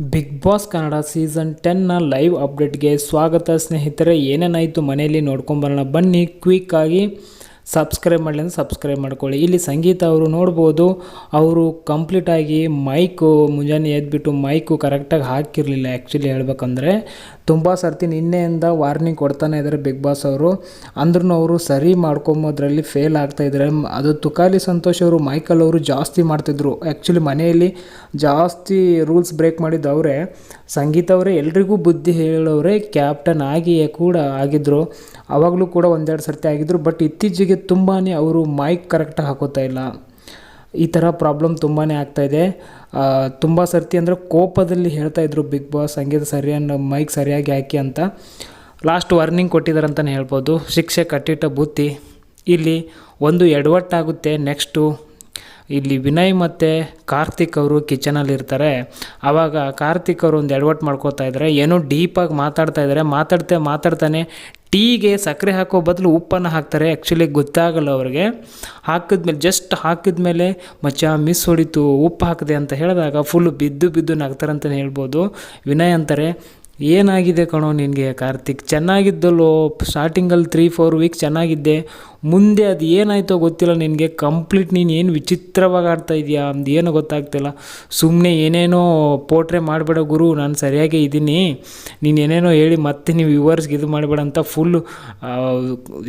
Big boss Kannada season ಟೆನ್ನ live ಅಪ್ಡೇಟ್ಗೆ ಸ್ವಾಗತ ಸ್ನೇಹಿತರೆ ಏನೇನಾಯಿತು ಮನೆಯಲ್ಲಿ ನೋಡ್ಕೊಂಬರೋಣ. ಬನ್ನಿ ಕ್ವಿಕ್ಕಾಗಿ ಸಬ್ಸ್ಕ್ರೈಬ್ ಮಾಡಲಿ ಅಂದರೆ ಸಬ್ಸ್ಕ್ರೈಬ್ ಮಾಡ್ಕೊಳ್ಳಿ. ಇಲ್ಲಿ ಸಂಗೀತ ಅವರು ನೋಡ್ಬೋದು, ಅವರು ಕಂಪ್ಲೀಟಾಗಿ ಮೈಕು ಮುಂಜಾನೆ ಎದ್ಬಿಟ್ಟು ಮೈಕು ಕರೆಕ್ಟಾಗಿ ಹಾಕಿರಲಿಲ್ಲ ಆ್ಯಕ್ಚುಲಿ ಹೇಳ್ಬೇಕಂದ್ರೆ. ತುಂಬ ಸರ್ತಿ ನಿನ್ನೆಯಿಂದ ವಾರ್ನಿಂಗ್ ಕೊಡ್ತಾನೆ ಇದ್ದಾರೆ ಬಿಗ್ ಬಾಸ್ ಅವರು. ಅಂದ್ರೂ ಅವರು ಸರಿ ಮಾಡ್ಕೊಂಬೋದ್ರಲ್ಲಿ ಫೇಲ್ ಆಗ್ತಾಯಿದ್ದಾರೆ ಅದು ತುಕಾಲಿ ಸಂತೋಷ್ ಅವರು ಮೈಕಲ್ ಅವರು ಜಾಸ್ತಿ ಮಾಡ್ತಿದ್ರು. ಆ್ಯಕ್ಚುಲಿ ಮನೆಯಲ್ಲಿ ಜಾಸ್ತಿ ರೂಲ್ಸ್ ಬ್ರೇಕ್ ಮಾಡಿದ್ದು ಸಂಗೀತ ಅವರೇ ಎಲ್ರಿಗೂ ಬುದ್ಧಿ ಹೇಳೋರೆ ಕ್ಯಾಪ್ಟನ್ ಆಗಿಯೇ ಕೂಡ ಆಗಿದ್ದರು ಆವಾಗಲೂ ಕೂಡ ಒಂದೆರಡು ಸರ್ತಿ ಆಗಿದ್ದರು ಬಟ್ ಇತ್ತೀಚೆಗೆ ತುಂಬಾ ಅವರು ಮೈಕ್ ಕರೆಕ್ಟಾಗಿ ಹಾಕೋತಾ ಇಲ್ಲ. ಈ ಥರ ಪ್ರಾಬ್ಲಮ್ ತುಂಬಾ ಆಗ್ತಾಯಿದೆ ತುಂಬ ಸರ್ತಿ ಅಂದರೆ ಕೋಪದಲ್ಲಿ ಹೇಳ್ತಾ ಇದ್ರು ಬಿಗ್ ಬಾಸ್ ಸಂಗೀತ ಸರಿಯನ್ನು ಮೈಕ್ ಸರಿಯಾಗಿ ಹಾಕಿ ಅಂತ. ಲಾಸ್ಟ್ ವಾರ್ನಿಂಗ್ ಕೊಟ್ಟಿದ್ದಾರೆ ಅಂತಲೇ ಹೇಳ್ಬೋದು. ಶಿಕ್ಷೆ ಕಟ್ಟಿಟ್ಟ ಬುತ್ತಿ. ಇಲ್ಲಿ ಒಂದು ಎಡವಟ್ಟಾಗುತ್ತೆ ನೆಕ್ಸ್ಟು ಇಲ್ಲಿ ವಿನಯ್ ಮತ್ತು ಕಾರ್ತಿಕ್ ಅವರು ಕಿಚನಲ್ಲಿ ಇರ್ತಾರೆ. ಆವಾಗ ಕಾರ್ತಿಕ್ ಅವರು ಒಂದು ಎಡವಟ್ಟು ಮಾಡ್ಕೋತಾ ಇದ್ದಾರೆ ಏನೋ ಡೀಪಾಗಿ ಮಾತಾಡ್ತಾ ಇದ್ದಾರೆ ಮಾತಾಡ್ತಾ ಮಾತಾಡ್ತಾನೆ ಟೀಗೆ ಸಕ್ಕರೆ ಹಾಕೋ ಬದಲು ಉಪ್ಪನ್ನು ಹಾಕ್ತಾರೆ. ಆ್ಯಕ್ಚುಲಿ ಗೊತ್ತಾಗಲ್ಲ ಅವ್ರಿಗೆ. ಹಾಕಿದ್ಮೇಲೆ ಜಸ್ಟ್ ಹಾಕಿದ್ಮೇಲೆ ಮಚ್ಚ ಮಿಸ್ ಹೊಡಿತು. ಉಪ್ಪು ಹಾಕಿದೆ ಅಂತ ಹೇಳಿದಾಗ ಫುಲ್ ಬಿದ್ದು ಬಿದ್ದು ನಗ್ತಾರಂತಲೇ ಹೇಳ್ಬೋದು. ವಿನಯ್ ಅಂತಾರೆ ಏನಾಗಿದೆ ಕಣೋ ನಿನಗೆ? ಕಾರ್ತಿಕ್, ಚೆನ್ನಾಗಿದ್ದಲ್ಲೋ? ಸ್ಟಾರ್ಟಿಂಗಲ್ಲಿ ತ್ರೀ ಫೋರ್ ವೀಕ್ ಚೆನ್ನಾಗಿದ್ದೆ. ಮುಂದೆ ಅದು ಏನಾಯ್ತೋ ಗೊತ್ತಿಲ್ಲ ನಿನಗೆ. ಕಂಪ್ಲೀಟ್ ನೀನು ಏನು ವಿಚಿತ್ರವಾಗಿ ಆಡ್ತಾ ಇದೆಯಾ? ಅಂದು ಏನೋ ಗೊತ್ತಾಗ್ತಿಲ್ಲ. ಸುಮ್ಮನೆ ಏನೇನೋ ಪೋಟ್ರೆ ಮಾಡಬೇಡ ಗುರು. ನಾನು ಸರಿಯಾಗೇ ಇದ್ದೀನಿ. ನೀನು ಏನೇನೋ ಹೇಳಿ ಮತ್ತೆ ನೀವು ವ್ಯೂವರ್ಸ್ಗೆ ಇದು ಮಾಡಬೇಡ ಅಂತ ಫುಲ್ಲು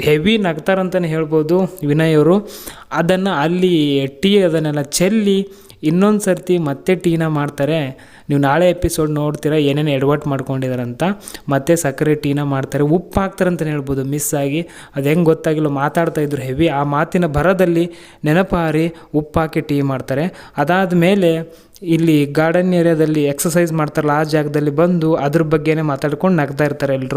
ಹೆವಿ ನಗ್ತಾರಂತಲೇ ಹೇಳ್ಬೋದು ವಿನಯ್ ಅವರು. ಅದನ್ನು ಅಲ್ಲಿ ಟೀ ಅದನ್ನೆಲ್ಲ ಚೆಲ್ಲಿ ಇನ್ನೊಂದು ಸರ್ತಿ ಮತ್ತೆ ಟೀನ ಮಾಡ್ತಾರೆ. ನೀವು ನಾಳೆ ಎಪಿಸೋಡ್ ನೋಡ್ತೀರಾ, ಏನೇನು ಎಡವಟ್ಟು ಮಾಡ್ಕೊಂಡಿದಾರಂತ. ಮತ್ತೆ ಸಕ್ಕರೆ ಟೀನ ಮಾಡ್ತಾರೆ. ಉಪ್ಪು ಹಾಕ್ತಾರೆ ಅಂತಲೇ ಹೇಳ್ಬೋದು, ಮಿಸ್ ಆಗಿ. ಅದು ಹೆಂಗೆ ಗೊತ್ತಾಗಿಲ್ಲ, ಮಾತಾಡ್ತಾ ಇದ್ರು ಹೆವಿ. ಆ ಮಾತಿನ ಭರದಲ್ಲಿ ನೆನಪಾರಿ ಉಪ್ಪು ಹಾಕಿ ಟೀ ಮಾಡ್ತಾರೆ. ಅದಾದ ಮೇಲೆ ಇಲ್ಲಿ ಗಾರ್ಡನ್ ಏರಿಯಾದಲ್ಲಿ ಎಕ್ಸಸೈಸ್ ಮಾಡ್ತಾರಲ್ಲ, ಆ ಜಾಗದಲ್ಲಿ ಬಂದು ಅದ್ರ ಬಗ್ಗೆನೇ ಮಾತಾಡ್ಕೊಂಡು ನಗ್ತಾ ಇರ್ತಾರೆ ಎಲ್ಲರೂ